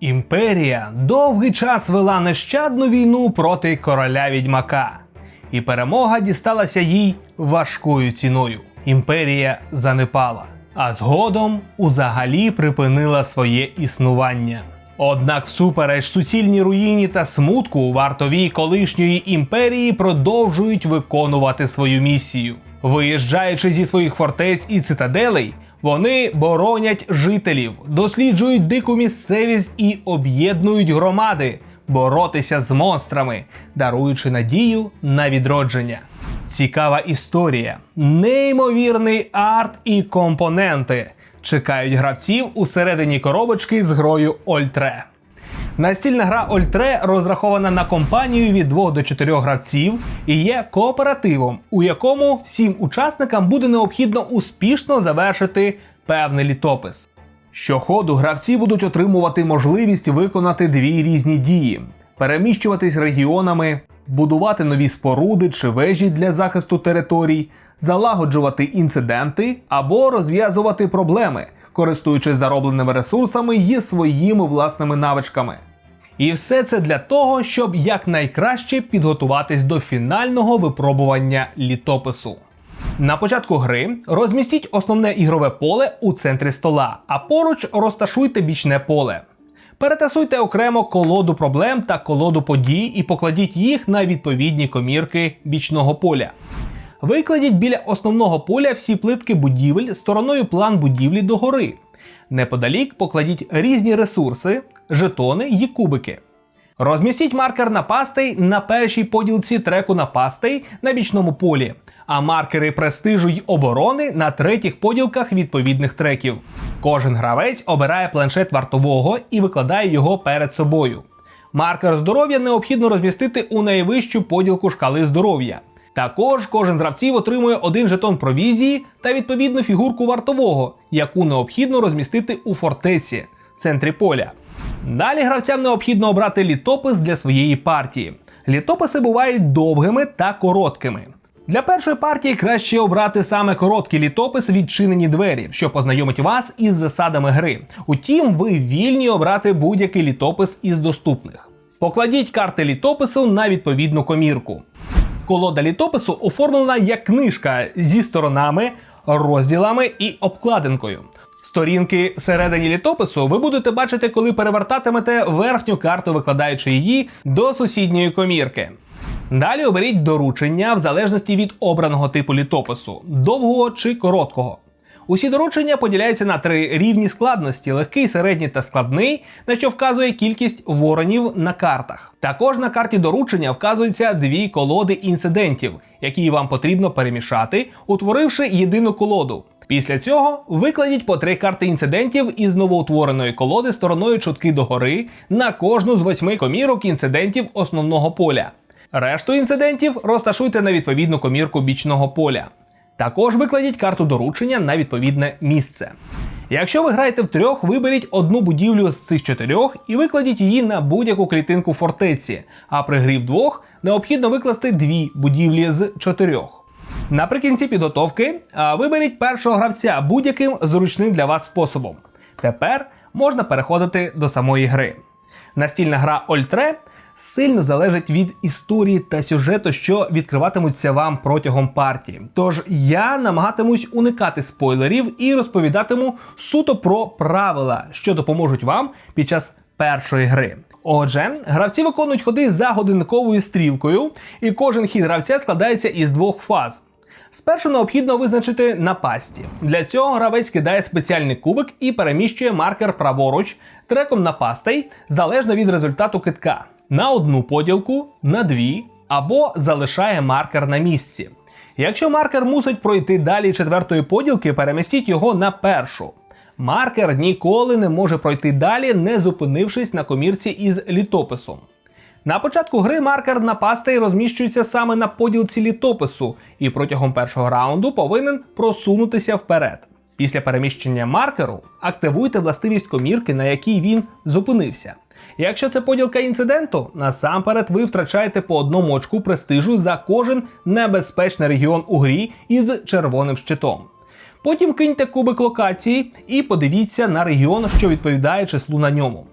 Імперія довгий час вела нещадну війну проти короля відьмака, і перемога дісталася їй важкою ціною. Імперія занепала, а згодом узагалі припинила своє існування. Однак, всупереч суцільній руїні та смутку, вартові колишньої імперії продовжують виконувати свою місію. Виїжджаючи зі своїх фортець і цитаделей, вони боронять жителів, досліджують дику місцевість і об'єднують громади боротися з монстрами, даруючи надію на відродження. Цікава історія, неймовірний арт і компоненти чекають гравців усередині коробочки з грою Ольтре. Настільна гра Ольтре розрахована на компанію від 2 до 4 гравців і є кооперативом, у якому всім учасникам буде необхідно успішно завершити певний літопис. Щоходу гравці будуть отримувати можливість виконати дві різні дії: переміщуватись регіонами, будувати нові споруди чи вежі для захисту територій, залагоджувати інциденти або розв'язувати проблеми, користуючись заробленими ресурсами і своїми власними навичками. І все це для того, щоб якнайкраще підготуватись до фінального випробування літопису. На початку гри розмістіть основне ігрове поле у центрі стола, а поруч розташуйте бічне поле. Перетасуйте окремо колоду проблем та колоду подій і покладіть їх на відповідні комірки бічного поля. Викладіть біля основного поля всі плитки будівель стороною план будівлі догори. Неподалік покладіть різні ресурси, жетони і кубики. Розмістіть маркер напастей на першій поділці треку напастей на бічному полі, а маркери престижу й оборони на третіх поділках відповідних треків. Кожен гравець обирає планшет вартового і викладає його перед собою. Маркер здоров'я необхідно розмістити у найвищу поділку шкали здоров'я. Також кожен з гравців отримує один жетон провізії та відповідну фігурку вартового, яку необхідно розмістити у фортеці в центрі поля. Далі гравцям необхідно обрати літопис для своєї партії. Літописи бувають довгими та короткими. Для першої партії краще обрати саме короткий літопис відчинені двері, що познайомить вас із засадами гри. Утім, ви вільні обрати будь-який літопис із доступних. Покладіть карти літопису на відповідну комірку. Колода літопису оформлена як книжка зі сторонами, розділами і обкладинкою. Сторінки всередині літопису ви будете бачити, коли перевертатимете верхню карту, викладаючи її до сусідньої комірки. Далі оберіть доручення в залежності від обраного типу літопису довгого чи короткого. Усі доручення поділяються на три рівні складності: легкий, середній та складний, на що вказує кількість воронів на картах. Також на карті доручення вказуються дві колоди інцидентів, які вам потрібно перемішати, утворивши єдину колоду. Після цього викладіть по три карти інцидентів із новоутвореної колоди стороною чутки догори на кожну з восьми комірок інцидентів основного поля. Решту інцидентів розташуйте на відповідну комірку бічного поля. Також викладіть карту доручення на відповідне місце. Якщо ви граєте в трьох, виберіть одну будівлю з цих чотирьох і викладіть її на будь-яку клітинку фортеці. А при грі в двох необхідно викласти дві будівлі з чотирьох. Наприкінці підготовки виберіть першого гравця будь-яким зручним для вас способом. Тепер можна переходити до самої гри. Настільна гра Ольтре сильно залежить від історії та сюжету, що відкриватимуться вам протягом партії. Тож я намагатимусь уникати спойлерів і розповідатиму суто про правила, що допоможуть вам під час першої гри. Отже, гравці виконують ходи за годинниковою стрілкою, і кожен хід гравця складається із двох фаз. Спершу необхідно визначити напасті. Для цього гравець кидає спеціальний кубик і переміщує маркер праворуч треком напастей залежно від результату китка на одну поділку, на дві або залишає маркер на місці. Якщо маркер мусить пройти далі четвертої поділки, перемістіть його на першу. Маркер ніколи не може пройти далі, не зупинившись на комірці із літописом. На початку гри маркер напастей розміщується саме на поділці літопису і протягом першого раунду повинен просунутися вперед. Після переміщення маркеру активуйте властивість комірки, на якій він зупинився. Якщо це поділка інциденту, насамперед ви втрачаєте по одному очку престижу за кожен небезпечний регіон у грі із червоним щитом. Потім киньте кубик локації і подивіться на регіон, що відповідає числу на ньому.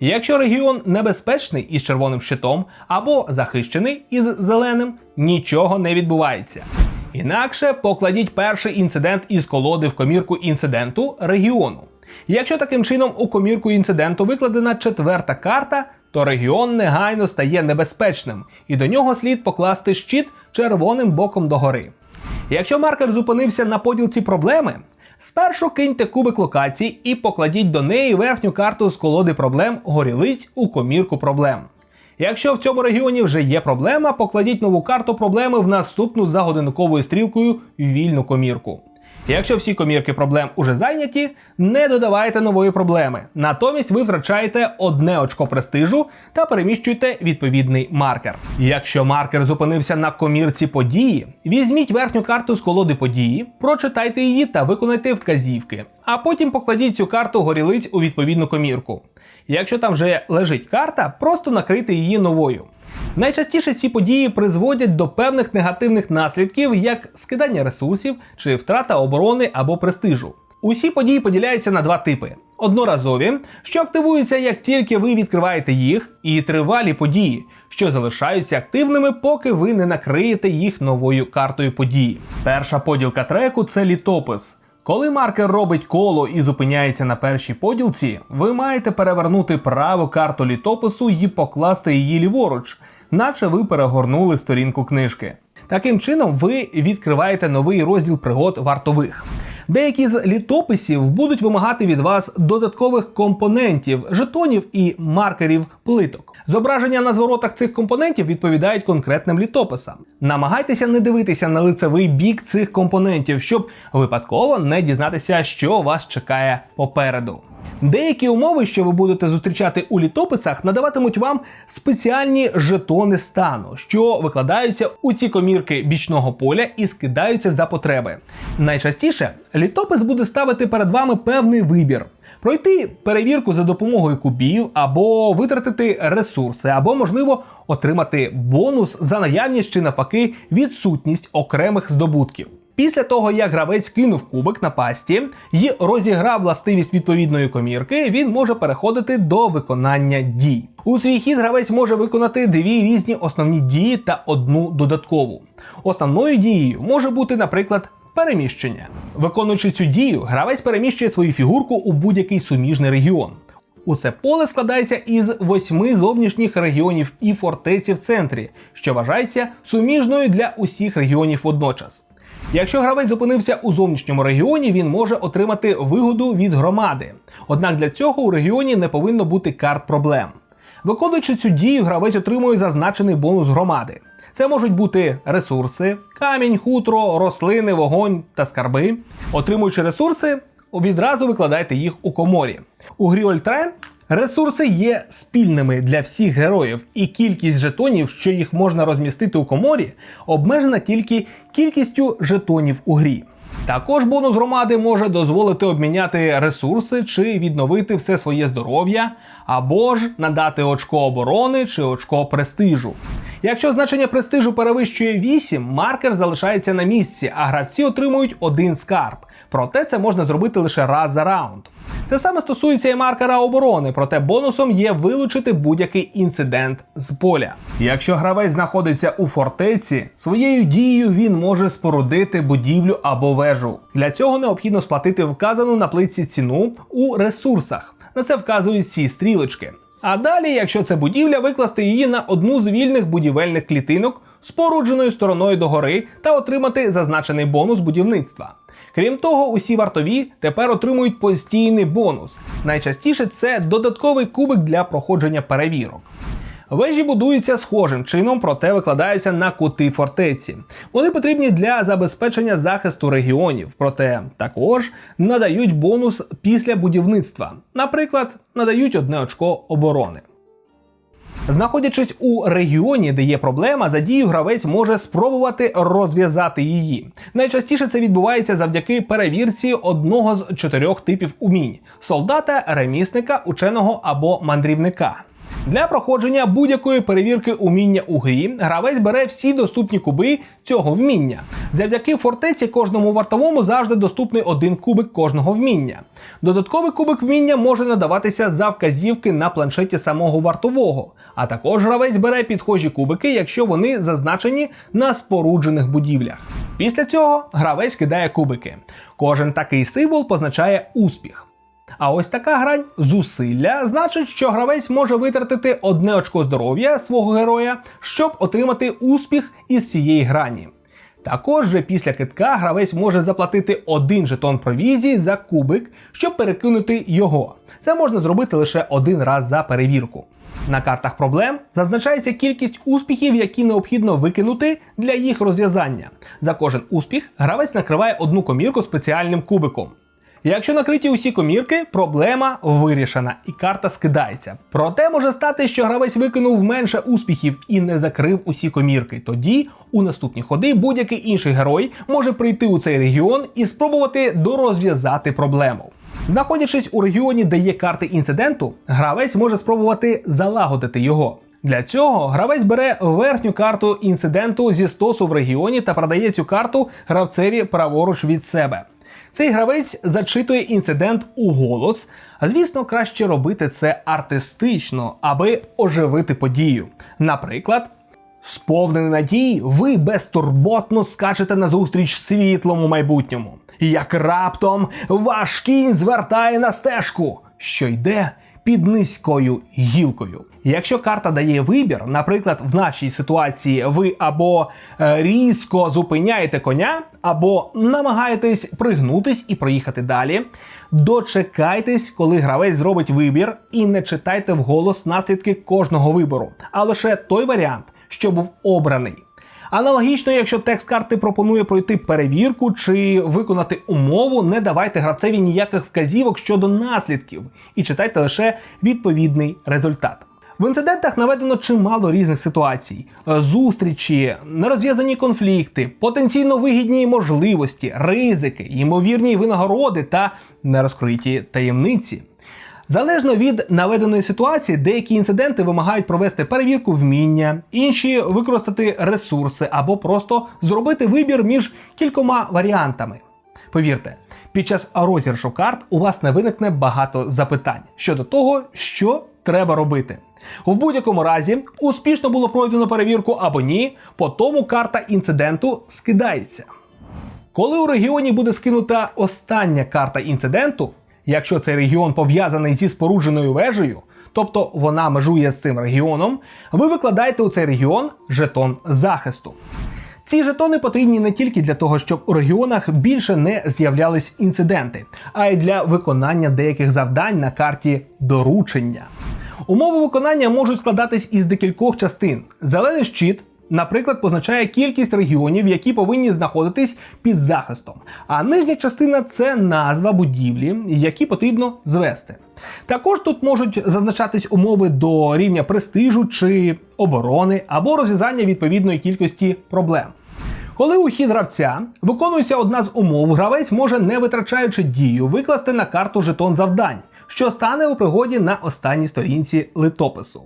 Якщо регіон небезпечний із червоним щитом або захищений із зеленим, нічого не відбувається. Інакше покладіть перший інцидент із колоди в комірку інциденту регіону. Якщо таким чином у комірку інциденту викладена четверта карта, то регіон негайно стає небезпечним, і до нього слід покласти щит червоним боком догори. Якщо маркер зупинився на поділці проблеми, спершу киньте кубик локацій і покладіть до неї верхню карту з колоди проблем горілиць у комірку проблем. Якщо в цьому регіоні вже є проблема, покладіть нову карту проблеми в наступну за годинниковою стрілкою вільну комірку. Якщо всі комірки проблем уже зайняті, не додавайте нової проблеми. Натомість ви втрачаєте одне очко престижу та переміщуєте відповідний маркер. Якщо маркер зупинився на комірці події, візьміть верхню карту з колоди події, прочитайте її та виконайте вказівки, а потім покладіть цю карту горілиць у відповідну комірку. Якщо там вже лежить карта, просто накрийте її новою. Найчастіше ці події призводять до певних негативних наслідків, як скидання ресурсів чи втрата оборони або престижу. Усі події поділяються на два типи: одноразові, що активуються як тільки ви відкриваєте їх, і тривалі події, що залишаються активними, поки ви не накриєте їх новою картою події. Перша поділка треку це літопис. Коли маркер робить коло і зупиняється на першій поділці, ви маєте перевернути праву карту літопису і покласти її ліворуч, наче ви перегорнули сторінку книжки. Таким чином, ви відкриваєте новий розділ пригод вартових. Деякі з літописів будуть вимагати від вас додаткових компонентів, жетонів і маркерів плиток. Зображення на зворотах цих компонентів відповідають конкретним літописам. Намагайтеся не дивитися на лицевий бік цих компонентів, щоб випадково не дізнатися, що вас чекає попереду. Деякі умови, що ви будете зустрічати у літописах, надаватимуть вам спеціальні жетони стану, що викладаються у ці комірки бічного поля і скидаються за потреби. Найчастіше літопис буде ставити перед вами певний вибір. Пройти перевірку за допомогою кубів, або витратити ресурси, або, можливо, отримати бонус за наявність чи навпаки відсутність окремих здобутків. Після того, як гравець кинув кубик на пасті і розіграв властивість відповідної комірки, він може переходити до виконання дій. У свій хід гравець може виконати дві різні основні дії та одну додаткову. Основною дією може бути, наприклад, переміщення. Виконуючи цю дію, гравець переміщує свою фігурку у будь-який суміжний регіон. Усе поле складається із восьми зовнішніх регіонів і фортеці в центрі, що вважається суміжною для усіх регіонів водночас. Якщо гравець зупинився у зовнішньому регіоні, він може отримати вигоду від громади. Однак для цього у регіоні не повинно бути карт проблем. Виконуючи цю дію, гравець отримує зазначений бонус громади. Це можуть бути ресурси, камінь, хутро, рослини, вогонь та скарби. Отримуючи ресурси, відразу викладайте їх у коморі. У грі Ольтре ресурси є спільними для всіх героїв, і кількість жетонів, що їх можна розмістити у коморі, обмежена тільки кількістю жетонів у грі. Також бонус громади може дозволити обміняти ресурси чи відновити все своє здоров'я, або ж надати очко оборони чи очко престижу. Якщо значення престижу перевищує 8, маркер залишається на місці, а гравці отримують один скарб. Проте це можна зробити лише раз за раунд. Те саме стосується і маркера оборони, проте бонусом є вилучити будь-який інцидент з поля. Якщо гравець знаходиться у фортеці, своєю дією він може спорудити будівлю або вежу. Для цього необхідно сплатити вказану на плитці ціну у ресурсах. На це вказують ці стрілочки. А далі, якщо це будівля, викласти її на одну з вільних будівельних клітинок спорудженою стороною догори та отримати зазначений бонус будівництва. Крім того, усі вартові тепер отримують постійний бонус. Найчастіше це додатковий кубик для проходження перевірок. Вежі будуються схожим чином, проте викладаються на кути фортеці. Вони потрібні для забезпечення захисту регіонів, проте також надають бонус після будівництва. Наприклад, надають одне очко оборони. Знаходячись у регіоні, де є проблема, за дію гравець може спробувати розв'язати її. Найчастіше це відбувається завдяки перевірці одного з чотирьох типів умінь: солдата, ремісника, ученого або мандрівника. Для проходження будь-якої перевірки уміння у грі гравець бере всі доступні куби цього вміння. Завдяки фортеці кожному вартовому завжди доступний один кубик кожного вміння. Додатковий кубик вміння може надаватися за вказівки на планшеті самого вартового, а також гравець бере підхожі кубики, якщо вони зазначені на споруджених будівлях. Після цього гравець кидає кубики. Кожен такий символ позначає успіх. А ось така грань зусилля значить, що гравець може витратити одне очко здоров'я свого героя, щоб отримати успіх із цієї грані. Також же після китка гравець може заплатити один жетон провізії за кубик, щоб перекинути його. Це можна зробити лише один раз за перевірку. На картах проблем зазначається кількість успіхів, які необхідно викинути для їх розв'язання. За кожен успіх гравець накриває одну комірку спеціальним кубиком. Якщо накриті усі комірки, проблема вирішена і карта скидається. Проте може стати, що гравець викинув менше успіхів і не закрив усі комірки. Тоді у наступні ходи будь-який інший герой може прийти у цей регіон і спробувати дорозв'язати проблему. Знаходячись у регіоні, де є карти інциденту, гравець може спробувати залагодити його. Для цього гравець бере верхню карту інциденту зі стосу в регіоні та продає цю карту гравцеві праворуч від себе. Цей гравець зачитує інцидент у голос. Звісно, краще робити це артистично, аби оживити подію. Наприклад, сповнений надій, ви безтурботно скачете назустріч світлому майбутньому. Як раптом ваш кінь звертає на стежку, що йде під низькою гілкою. Якщо карта дає вибір, наприклад, в нашій ситуації ви або е, різко зупиняєте коня, або намагаєтесь пригнутись і проїхати далі. Дочекайтесь, коли гравець зробить вибір, і не читайте вголос наслідки кожного вибору, а лише той варіант, що був обраний. Аналогічно, якщо текст карти пропонує пройти перевірку чи виконати умову, не давайте гравцеві ніяких вказівок щодо наслідків і читайте лише відповідний результат. В інцидентах наведено чимало різних ситуацій: Е, зустрічі, нерозв'язані конфлікти, потенційно вигідні можливості, ризики, ймовірні винагороди та нерозкриті таємниці. Залежно від наведеної ситуації, деякі інциденти вимагають провести перевірку вміння, інші використати ресурси або просто зробити вибір між кількома варіантами. Повірте, під час розіграшу карт у вас не виникне багато запитань щодо того, що треба робити. В будь-якому разі, успішно було пройдено перевірку або ні, по тому карта інциденту скидається. Коли у регіоні буде скинута остання карта інциденту, якщо цей регіон пов'язаний зі спорудженою вежею, тобто вона межує з цим регіоном, ви викладаєте у цей регіон жетон захисту. Ці жетони потрібні не тільки для того, щоб у регіонах більше не з'являлись інциденти, а й для виконання деяких завдань на карті доручення. Умови виконання можуть складатись із декількох частин. Зелений щит, наприклад, позначає кількість регіонів, які повинні знаходитись під захистом. А нижня частина це назва будівлі, які потрібно звести. Також тут можуть зазначатись умови до рівня престижу чи оборони або розв'язання відповідної кількості проблем. Коли у хід гравця виконується одна з умов, гравець може, не витрачаючи дію, викласти на карту жетон завдань, що стане у пригоді на останній сторінці литопису.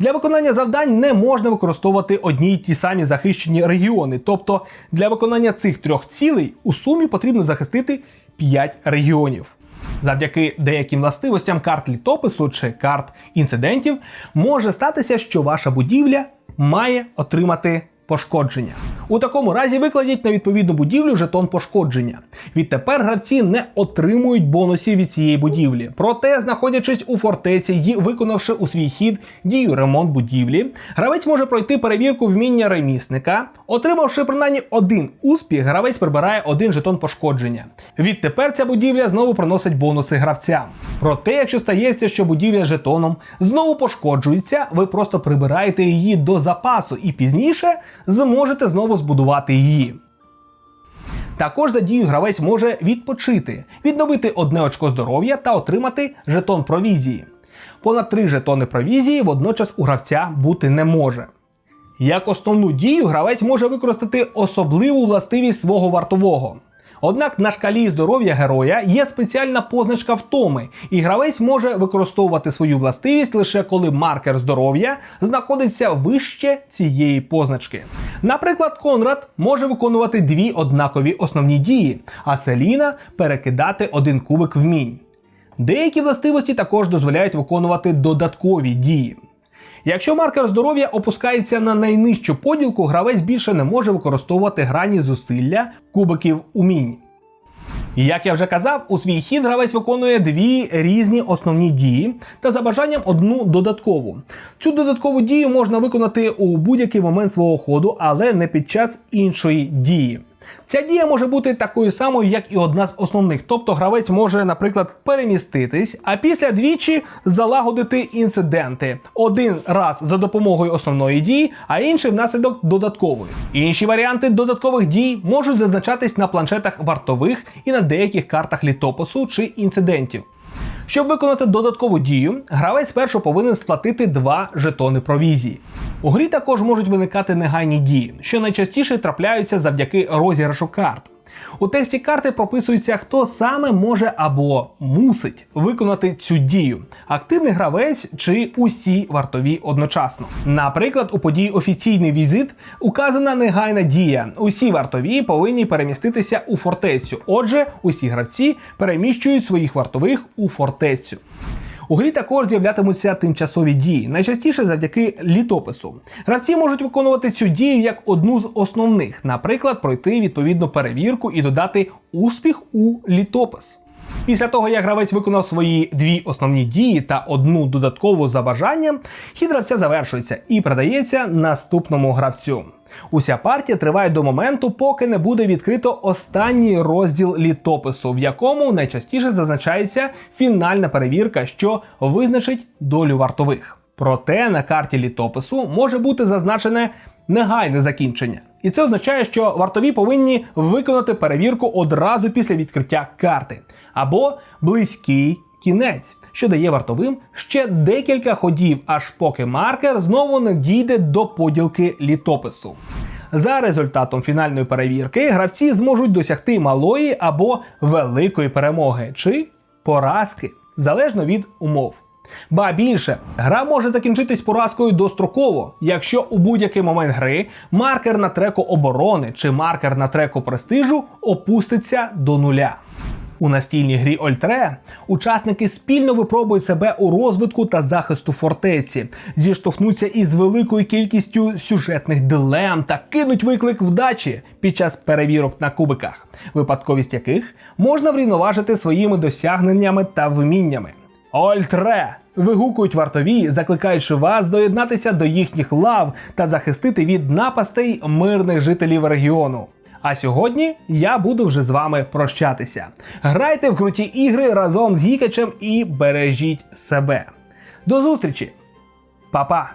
Для виконання завдань не можна використовувати одні й ті самі захищені регіони. Тобто для виконання цих трьох цілей у сумі потрібно захистити 5 регіонів. Завдяки деяким властивостям карт літопису чи карт інцидентів може статися, що ваша будівля має отримати пошкодження. У такому разі викладіть на відповідну будівлю жетон пошкодження. Відтепер гравці не отримують бонусів від цієї будівлі. Проте, знаходячись у фортеці і виконавши у свій хід дію ремонт будівлі, гравець може пройти перевірку вміння ремісника. Отримавши принаймні один успіх, гравець прибирає один жетон пошкодження. Відтепер ця будівля знову приносить бонуси гравцям. Проте, якщо стається, що будівля жетоном знову пошкоджується, ви просто прибираєте її до запасу і пізніше зможете знову збудувати її. Також за дію гравець може відпочити, відновити одне очко здоров'я та отримати жетон провізії. Понад три жетони провізії водночас у гравця бути не може. Як основну дію гравець може використати особливу властивість свого вартового. Однак на шкалі здоров'я героя є спеціальна позначка втоми, і гравець може використовувати свою властивість лише коли маркер здоров'я знаходиться вище цієї позначки. Наприклад, Конрад може виконувати дві однакові основні дії, а Селіна перекидати один кубик вмінь. Деякі властивості також дозволяють виконувати додаткові дії. Якщо маркер здоров'я опускається на найнижчу поділку, гравець більше не може використовувати грані зусилля кубиків умінь. Як я вже казав, у свій хід гравець виконує дві різні основні дії та за бажанням одну додаткову. Цю додаткову дію можна виконати у будь-який момент свого ходу, але не під час іншої дії. Ця дія може бути такою самою, як і одна з основних. Тобто гравець може, наприклад, переміститись, а після двічі залагодити інциденти. Один раз за допомогою основної дії, а інший внаслідок додаткової. Інші варіанти додаткових дій можуть зазначатись на планшетах вартових і на деяких картах літопису чи інцидентів. Щоб виконати додаткову дію, гравець спершу повинен сплатити два жетони провізії. У грі також можуть виникати негайні дії, що найчастіше трапляються завдяки розіграшу карт. У тексті карти прописується, хто саме може або мусить виконати цю дію: активний гравець чи усі вартові одночасно. Наприклад, у події офіційний візит указана негайна дія. Усі вартові повинні переміститися у фортецю. Отже, усі гравці переміщують своїх вартових у фортецю. У грі також з'являтимуться тимчасові дії, найчастіше завдяки літопису. Гравці можуть виконувати цю дію як одну з основних, наприклад, пройти відповідну перевірку і додати успіх у літопис. Після того, як гравець виконав свої дві основні дії та одну додаткову за бажанням, хід гравця завершується і передається наступному гравцю. Уся партія триває до моменту, поки не буде відкрито останній розділ літопису, в якому найчастіше зазначається фінальна перевірка, що визначить долю вартових. Проте на карті літопису може бути зазначене негайне закінчення. І це означає, що вартові повинні виконати перевірку одразу після відкриття карти або близький кінець, що дає вартовим ще декілька ходів, аж поки маркер знову не дійде до поділки літопису. За результатом фінальної перевірки гравці зможуть досягти малої або великої перемоги чи поразки, залежно від умов. Ба більше, гра може закінчитись поразкою достроково, якщо у будь-який момент гри маркер на треку оборони чи маркер на треку престижу опуститься до нуля. У настільній грі Ольтре учасники спільно випробують себе у розвитку та захисту фортеці, зіштовхнуться із великою кількістю сюжетних дилем та кинуть виклик вдачі під час перевірок на кубиках, випадковість яких можна врівноважити своїми досягненнями та вміннями. Ольтре! Вигукують вартові, закликаючи вас доєднатися до їхніх лав та захистити від напастей мирних жителів регіону. А сьогодні я буду вже з вами прощатися. Грайте в круті ігри разом з Гікачем і бережіть себе. До зустрічі, Па-па!